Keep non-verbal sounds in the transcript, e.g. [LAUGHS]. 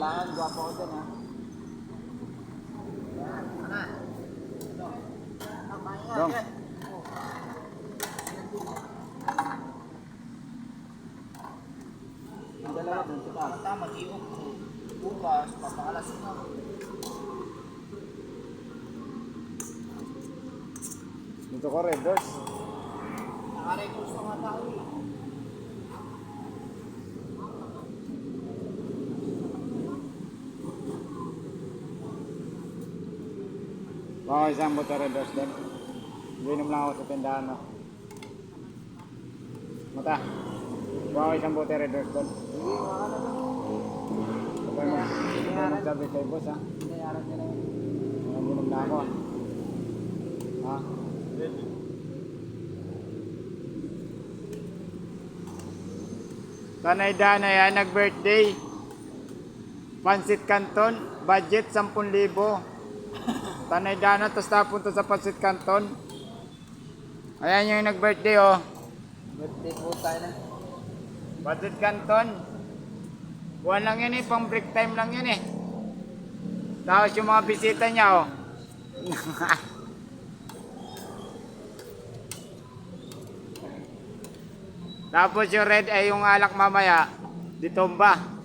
Kailangan, gwapo ko dyan ha. Dong. Ang dalawa dun sa taas. Tama, iok. Bukas, papakalasok na. Dito ko red doors. Mga tao eh. Baka isang red doors doon. Ginom lang ako sa tindahan no. Mata. Baka isang red doors doon. Kapag mo, magsabi kay boss ha. Nanginom na ako. Ha? Tanay Danay nag-birthday. Pansit Canton, budget 10,000. Tanay Dana, tapos napunta sa Pansit Canton. Ayan yung nag-birthday oh. Birthday po tayo na. Budget Canton. Buwan lang yun eh, pang break time lang yun eh. Tapos yung mga bisita niya oh. [LAUGHS] Tapos yung red ay yung alak mamaya, ditomba.